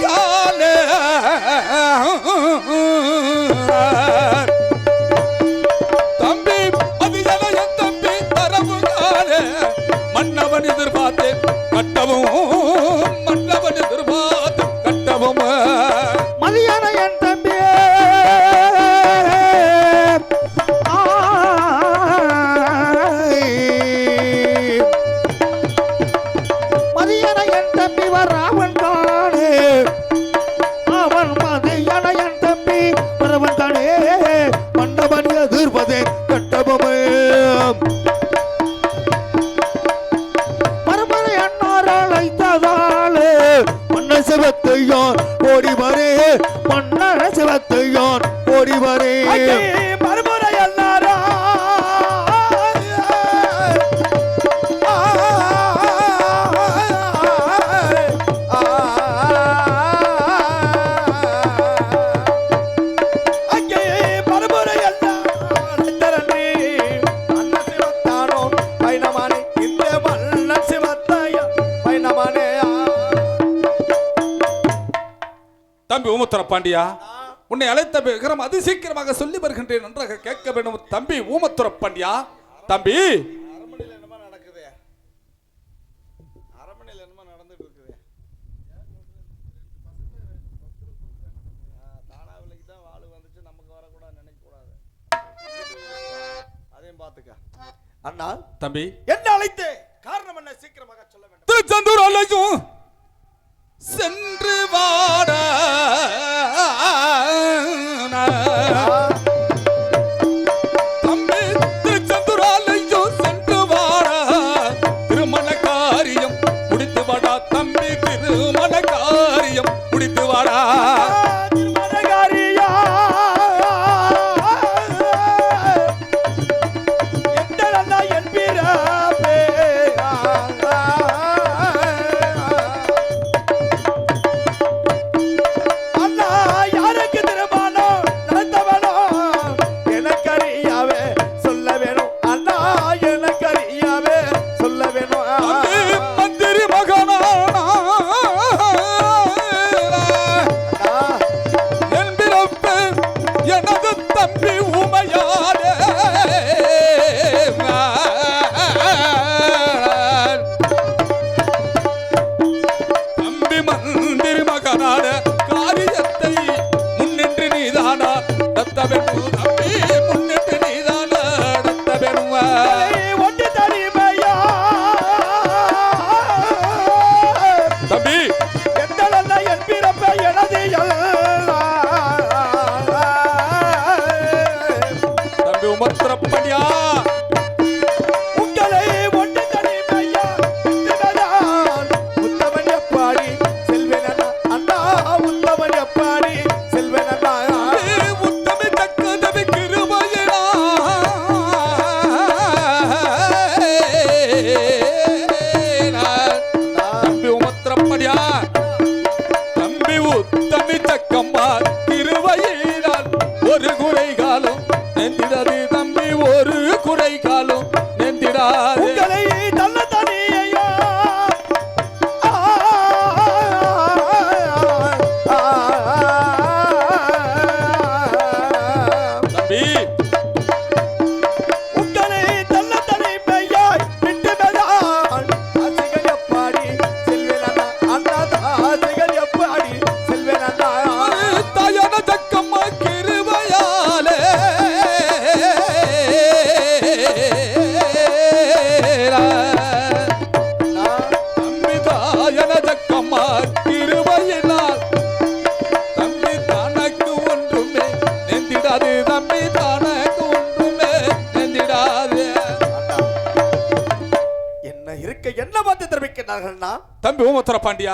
God. ஓடிவரே மன்னர் சிவத்தையான் ஓடிவரே பாண்டியா? உன்னை அழைத்த விக்ரம் அது சீக்கிரமாக சொல்லி வருகின்றேன் நன்றாக கேட்க வேண்டும். தம்பி ஊமத்துற பாண்டியா? தம்பி! அண்ணா தம்பி! என்ன அழைத்து? காரணம் என்ன? சீக்கிரமாக சொல்ல வேண்டும். சென்று வா!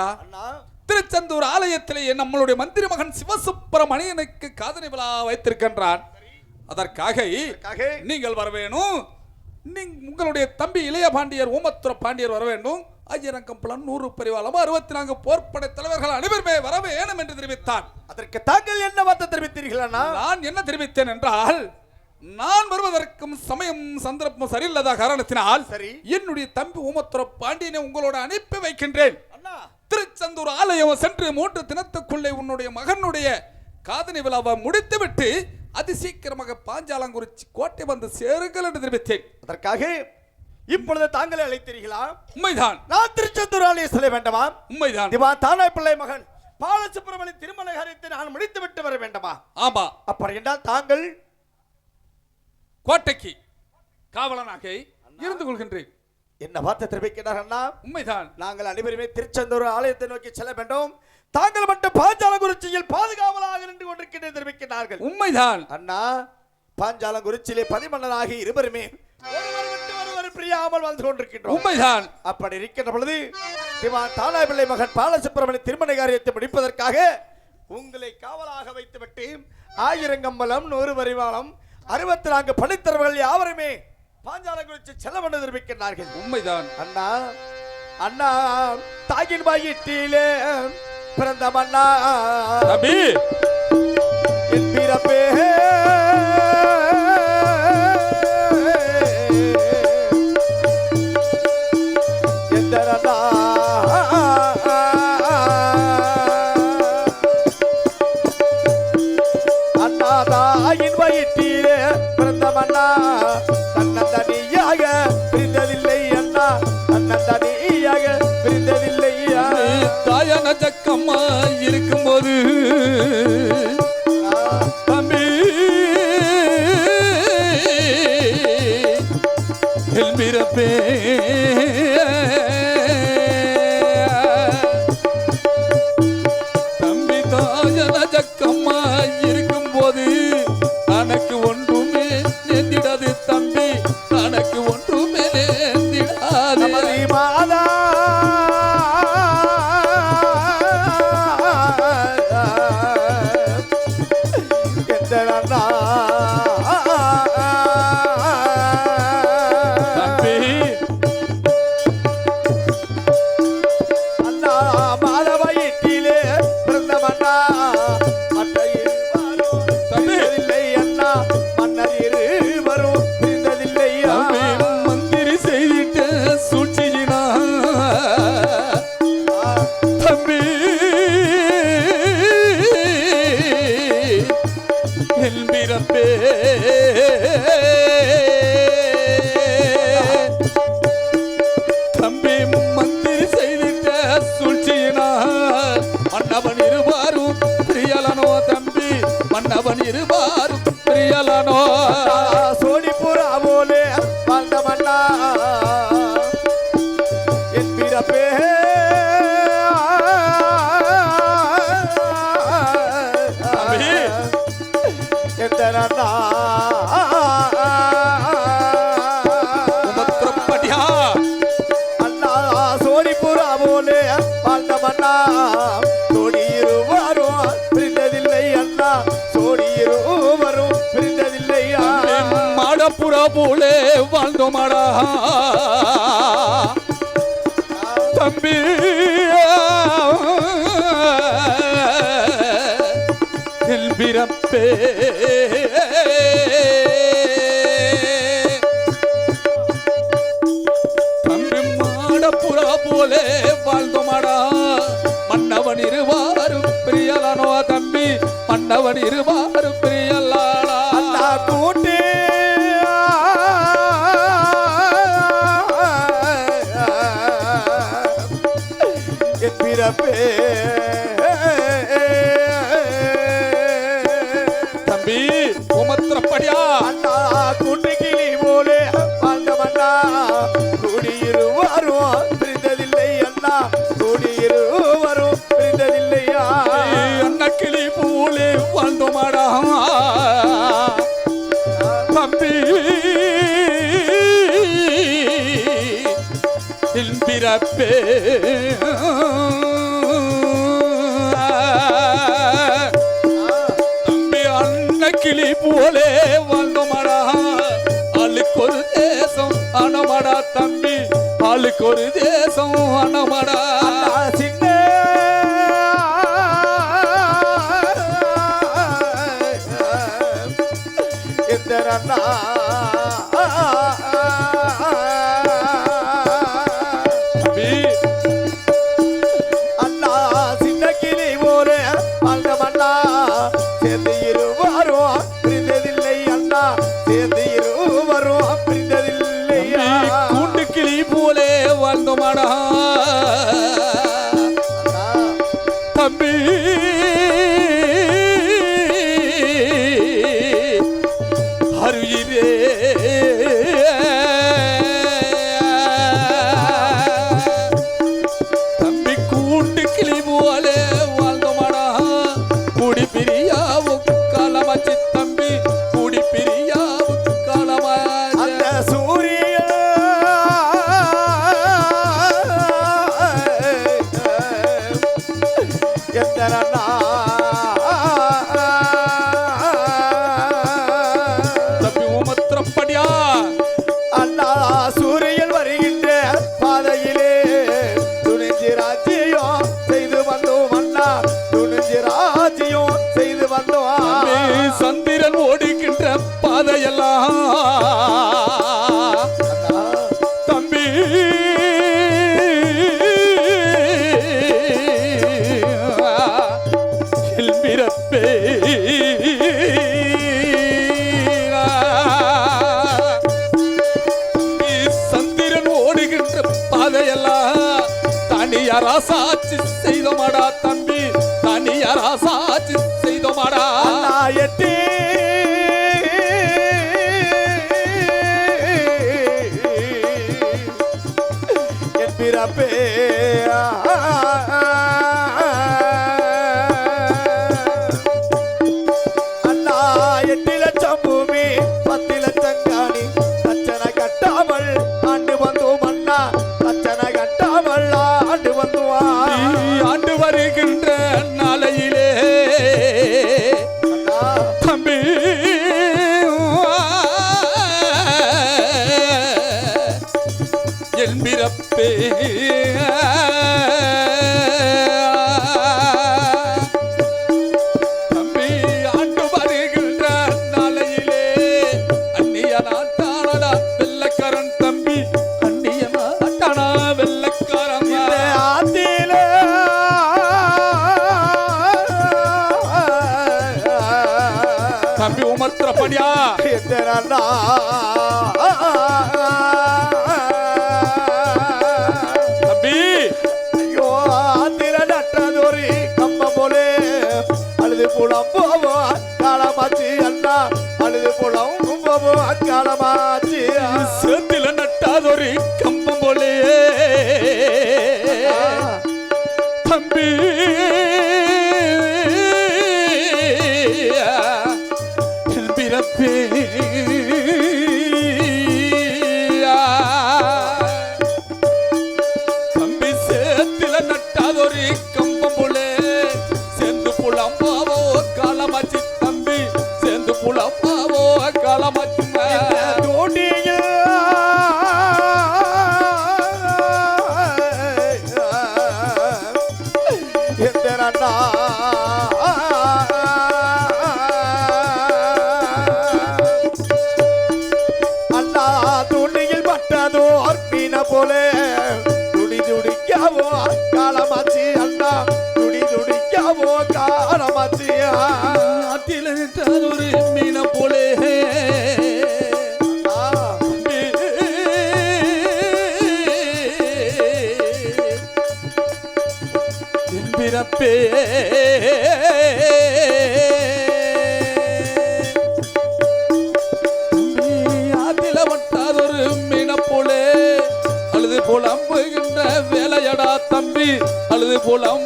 ஐயா திருச்செந்தூர் ஆலயத்திலேயே நம்மளுடைய மந்திரி மகன் சிவசுப்பிரமணியனுக்கு காதணி விழா வைத்திருக்கின்றான். அதற்காக நீங்கள் வரவேணும் உங்களுடைய தம்பி இளைய பாண்டியர் ஓமத்துர பாண்டியர் வரவேண்டும் ஐயரங்கம் புலன் நூறு பரிவாளம் அறுபத்தி நான்கு போர்ப்படை தலைவர்கள் அனைவருமே வர வேணும் என்று தெரிவித்தான். அதற்கு தாங்கள் என்ன வார்த்தை தெரிவித்தீர்கள் நான் என்ன தெரிவித்தேன் என்றால் நான் வருவதற்கும் சமயம் சந்தர்ப்பம் சரியில்லாத காரணத்தினால் சரி. என்னுடைய தம்பி ஓமத்துர பாண்டியனை உங்களோட அனுப்பி வைக்கின்றேன். திருச்செந்தூர் ஆலயம் சென்று மூன்று தினத்துக்குள்ளே உன்னுடைய மகனுடைய காதணி விழாவை முடித்துவிட்டு அதி சீக்கிரமாக பாஞ்சாலங்குறிச்சி கோட்டை வந்து சேருங்கள் என்று தெரிவித்தேன். அதற்காக இப்பொழுது தாங்களே அழைத்தீர்களா? உண்மைதான். நான் திருச்செந்தூர் ஆலயம் செல்ல வேண்டுமா? உண்மைதான். திவா தானாய் பிள்ளை மகன் பாலசுப்பிரமணிய திருமண காரியத்தை நான் முடித்து விட்டு வர வேண்டுமா? ஆமா. அப்படி என்றால் தாங்கள் கோட்டைக்கு காவலனாக இருந்து கொள்கின்றேன். என்ன வார்த்தை தெரிவிக்கிறார் அண்ணா? உண்மைதான். நாங்கள் அனைவருமே திருச்செந்தூர் ஆலயத்தை நோக்கி செல்ல வேண்டும் தாங்கள் மட்டும் பாஞ்சாலங்குறிச்சியில் பாதுகாவலாக நின்று கொண்டிருக்கின்றே தெரிவிக்கிறார்கள். உண்மைதான். அண்ணா பாஞ்சாலங்குறிச்சியிலே பதிமன்னராகி இருவருமே பிரியாமல் வாழ்ந்து கொண்டிருக்கின்றோம். உண்மைதான். அப்படி இருக்கின்ற பொழுது திவான் தானாய் பிள்ளை மகன் பாலசுப்பிரமணிய திருமண காரியத்தை முடிப்பதற்காக உங்களை காவலாக வைத்துவிட்டு ஆயிரங்கம்பலம் நூறு வரிவாளம் அறுபத்தி நான்கு பணித்தரவர்கள் யாவருமே பாஞ்சாலங்குறிச்சி செல்ல வேண்டும் தெரிவிக்கின்றார்கள் உண்மைதான். அண்ணா அண்ணா தாயின் வயிற்றிலே பிறந்த மன்னா. தம்பி! என் பிறப்பே போலே வாழ்ந்தோமாடா. தம்பி என் பிறப்பே. தம்பி மாடப்புற போலே வாழ்ந்தோமாடா. மன்னவன் இருவாரும் பிரியலானோ தம்பி மன்னவன் இரு என் தம்பி தம்பி கிளி போலே வாழ்ந்தோமாடா ஆளுக்கு ஒரு தேசம் அனமடா தம்பி. ஆளுக்கு ஒரு தேசம் அனமடா. சின்ன இந்த தம்பி tera naam எல்லாம் தனியாரா சாட்சி செய்தோமாடா தம்பி தனியாரா சாட்சி செய்தோமாடா. எட்டி வந்தா தம்பி. ஐயோ திரட்டதொரு கம்ப போலே. அழுது புலம் போவோ காலமாச்சி அண்ணா. அழுது புலம் கும்பவோ காலமாச்சி சேத்தில நட்டாதொரு கம்பம் போலே. தம்பி. বলাম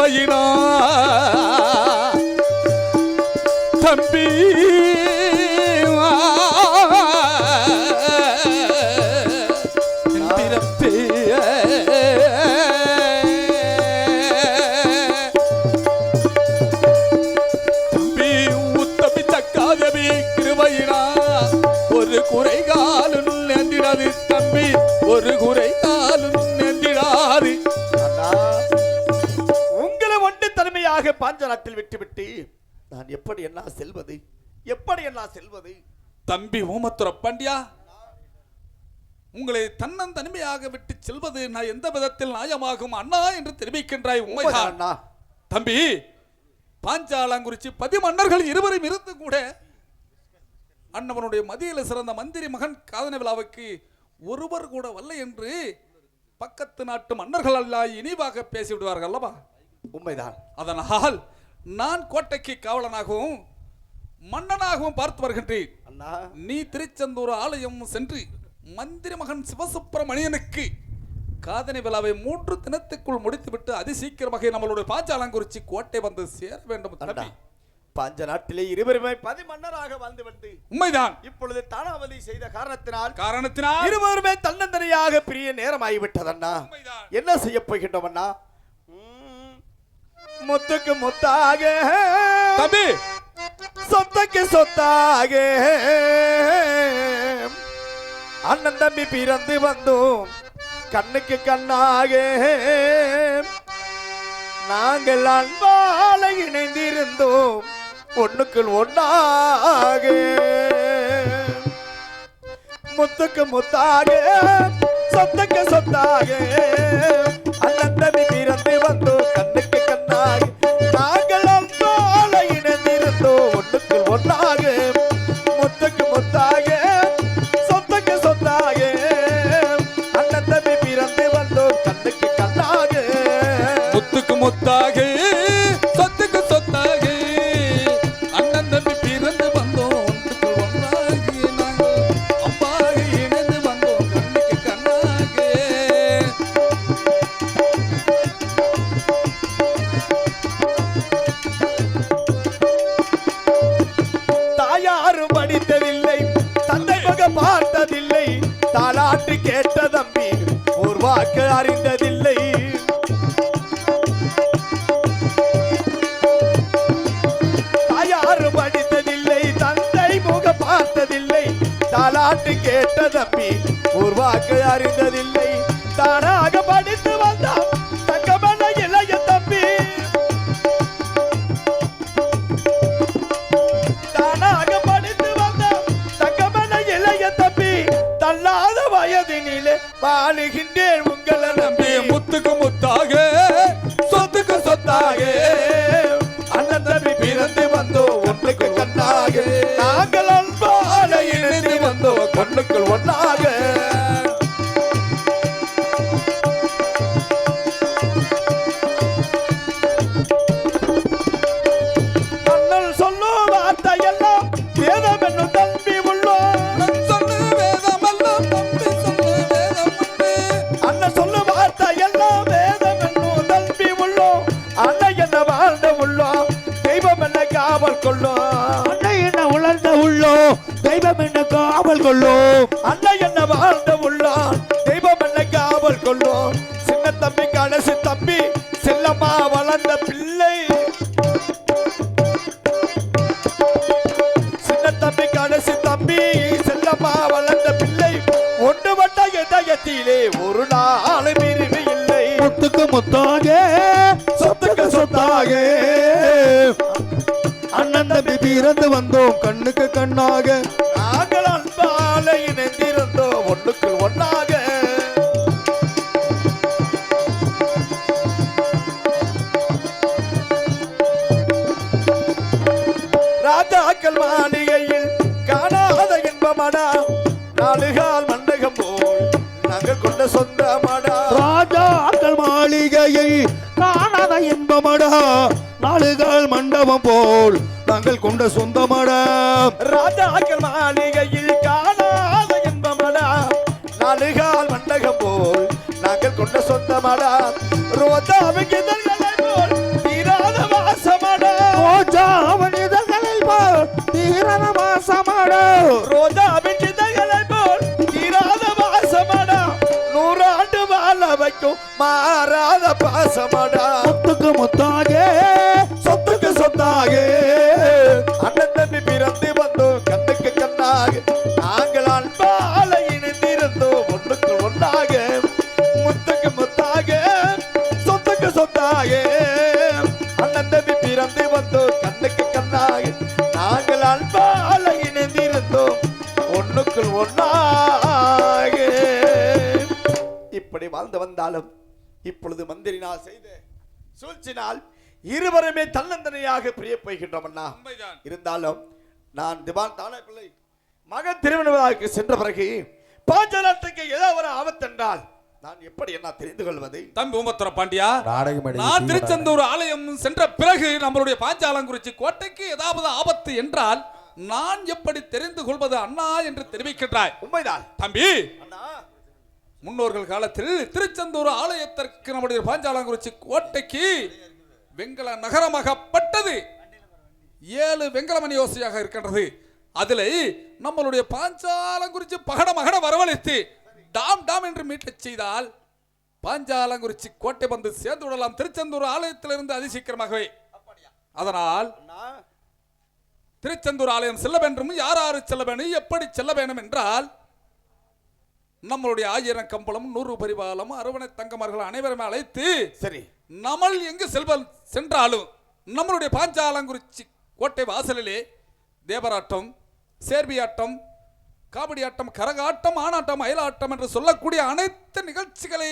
திருவையினா தனியாக பாஞ்ச நாட்டில் விட்டுவிட்டு நான் எப்படி என்ன செல்வது? எப்படி என்ன செல்வது? தம்பி ஊமத்துர பாண்டியா உங்களை தன்னந்தனிமையாக விட்டு செல்வது நான் எந்த விதத்தில் நியாயமாகும் அண்ணா என்று தெரிவிக்கின்றாய் உண்மைதான். அண்ணா தம்பி பாஞ்சாலங்குறிச்சி பதிமன்னர்கள் இருவரும் இருந்து கூட அண்ணவனுடைய மதியில சிறந்த மந்திரி மகன் காதன விழாவுக்கு ஒருவர் கூட வல்ல என்று பக்கத்து நாட்டு மன்னர்கள் எல்லாம் இனிவாக பேசிவிடுவார்கள் அல்லவா? உண்மைதான். அதனால் நான் கோட்டைக்கு காவலனாகவும் மன்னனாகவும் பார்த்து வருகின்றேன். அண்ணா. நீ திருச்செந்தூர் ஆலயம் சென்று மந்திரி மகன் சிவசுப்பிரமணியனுக்கு காதணி விழாவை மூன்று தினத்துக்குள் முடித்துவிட்டு அதிசீக்கிரமாக நம்மளுடைய பாஞ்சாலங்குறிச்சி கோட்டை வந்து சேர வேண்டும் தம்பி. பாஞ்ச நாட்டிலே இருவருமே பதிமன்னராக வாழ்ந்து வந்து உண்மைதான். இப்பொழுது தானாவதி செய்த காரணத்தினால் காரணத்தினால் இருவருமே தன்னந்தனியாக பிரிய நேரம் ஆகிவிட்டதண்ணா. என்ன செய்ய போகின்றோம் அண்ணா? முத்துக்கு முத்தாக தம்பி சொத்துக்கு சொத்தாக அண்ணன் தம்பி பிறந்து வந்தோம் கண்ணுக்கு கண்ணாக நாங்கள் அன்பால இணைந்திருந்தோம் ஒண்ணுக்குள் ஒண்ணாக முத்துக்கு முத்தாக சொத்துக்கு சொத்தாக அண்ணன் தம்பி தாலாட்டு கேட்ட தம்பி ஒரு வாக்கு அறிந்ததில்லை. அண்ணன் தம்பி பிறந்து வந்தோம். கண்ணுக்கு கண்ணாக. நாங்கள் அன்பால இணைந்திருந்தோம். ஒண்ணுக்குள் ஒண்ணாக ராஜாக்கள் மாளிகையில் காணாத இன்பமடா. நாலுகால் மண்டகம் போல் நாங்கள் கொண்ட சொந்த மடா. ராஜாக்கள் மாளிகையில் காணாத இன்பமடா. நாளுகால் மண்டபம் போல் நாங்கள் கொண்ட சொந்தமடா ராஜாக்கள் மாளிகையில் காணாத இன்பமடா நாலுகால் மண்டகம் போல் நாங்கள் கொண்ட சொந்தமடா ரோஜாவுக்கு இதழ்களை போல் தீராத வாசமடா ரோஜாவன் இதழ்களை போல் தீரன மாசமடா ரோஜாவின் இதழ்களை போல் தீராத வாசமடா நூறாண்டு வாழ வைக்கும் மாறாத பாசமடா முத்துக்கு முத்தாக சூழ்ச்சினால் இருவருமே தன்னந்தனையாக பிரிய போய்கின்றோம் அண்ணா உண்மைதான். இருந்தாலும் நான் திவான் தானே பிள்ளை மகன் திருமணமாக சென்ற பிறகு பாஞ்சநாட்டுக்கு ஏதோ ஒரு ஆபத்தென்றால் நான் எப்படி என்ன தெரிந்து கொள்வது? தம்பி ஊமத்துற பாண்டியா நான் திருச்செந்தூர் ஆலயம் சென்ற பிறகு நம்மளுடைய பாஞ்சாலங்குறிச்சி கோட்டைக்கு ஏதாவது ஆபத்து என்றால் நான் எப்படி தெரிந்து கொள்வது அண்ணா என்று தெரிவிக்கின்றாய். உண்மைதான். தம்பி அண்ணா. முன்னோர்கள் காலத்தில் திருச்செந்தூர் ஆலயத்திற்கு நம்முடைய பாஞ்சாலங்குறிச்சி கோட்டைக்கு வெங்கல நகரமாகப்பட்டது. ஏழு வெங்கலமணி யோசையாக இருக்கின்றது. அதில் நம்மளுடைய பாஞ்சாலங்குறிச்சி பகட மகட வரவழைத்து டாம் டாம் என்று மீட்டச் செய்தால் பாஞ்சாலங்குறிச்சி கோட்டை வந்து சேர்ந்து விடலாம். திருச்செந்தூர் ஆலயத்திலிருந்து அதிசீக்கிரமாகவே. அதனால் திருச்செந்தூர் ஆலயம் செல்ல வேண்டும். யார் யாரு செல்ல வேண்டும்? எப்படி செல்ல வேண்டும் என்றால் நம்மளுடைய ஆயிரம் கம்பளம் நூறு பரிபாலம் அரவணை தங்கமார்கள் அனைவருமே அழைத்து சரி. நம்மள் எங்கு செல்வ சென்றாலும் நம்மளுடைய பாஞ்சாலங்குறிச்சி கோட்டை வாசலிலே தேவராட்டம் சேர்பியாட்டம் காவடி ஆட்டம் கரகாட்டம் ஆனாட்டம் அயலாட்டம் என்று சொல்லக்கூடிய அனைத்து நிகழ்ச்சிகளை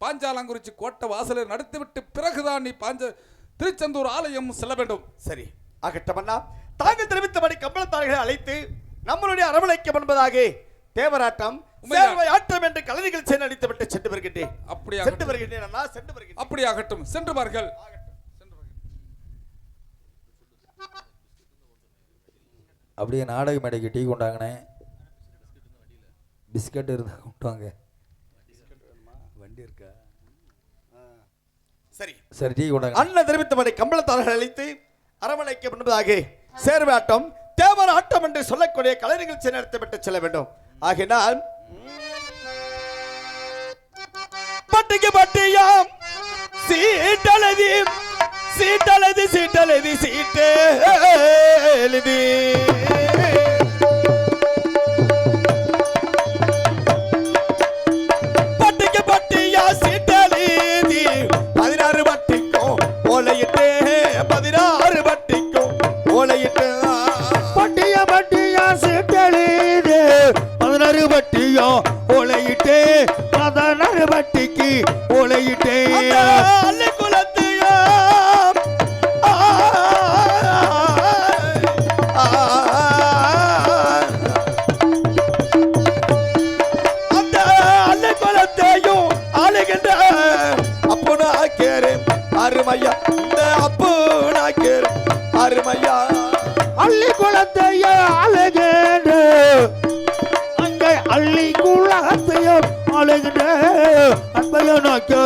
பாஞ்சாலங்குறிச்சி கோட்டை வாசலில் நடத்திவிட்டு பிறகுதான் நீ பாஞ்ச திருச்செந்தூர் ஆலயம் செல்ல வேண்டும். சரி. ஆகட்டும் அண்ணா. தாங்கள் தெரிவித்தபடி கம்பளத்தார்களை அழைத்து நம்மளுடைய அரவணைக்கம் என்பதாக தேவராட்டம். சேர்வை ஆட்டம் என்று கலை நிகழ்ச்சியை நடித்து விட்டு சென்று வருகின்றேன் அப்படியாக சென்று வருகின்றேன் அண்ணா சென்று வருகின்றேன். அப்படியாகட்டும் சென்று பார்கள் அப்படியே நாடக மேடைக்கு டீ கொண்டாங்கண்ணே. பிஸ்கட் இருந்தா கொண்டு வாங்க. வண்டி இருக்கா? சரி. சரி டீ கொண்டாங்க. அண்ணன் தெரிவித்தபடி கம்பளத்தார்கள் அழைத்து அரவணைக்கம் என்பதாக சேர்வை ஆட்டம் தேவர் ஆட்டம் என்று சொல்லக்கூடிய கலை நிகழ்ச்சி நடத்தப்பட்டு செல்ல வேண்டும். ஆகினால் பட்டிக்கு பட்டியாம். சீட்டலதி சீட்டலதி சீட்டலதி சீட்டு பட்டிக்கு பதினாறு பட்டிக்கும் ஓலையிட்டு. பட்டிய பட்டி பதினாறு பட்டியோ ஓலையிட்டு பதினாறு பட்டிக்கு ஓலையிட்டு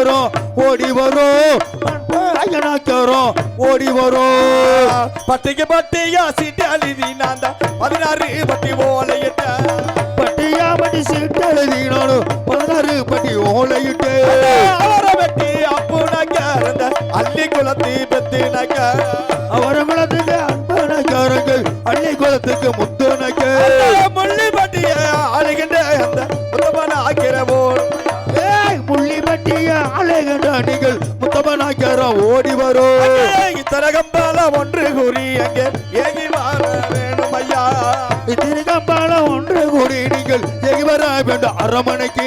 நாக்கிறோம் ஓடி வரும். நாக்கிறோம் ஓடி வரும். பட்டிக்கு பட்டியா சீட்டு அழுதி நான் தான் பதினாறு பட்டி ஓலையிட்ட. பட்டியா பட்டி சீட்டு எழுதினாலும் பதினாறு பட்டி ஓலையிட்டு. அவரை வெட்டி அள்ளி குலத்தி பெத்து நீங்கள் எகி வர வேண்டும் அரமனைக்கு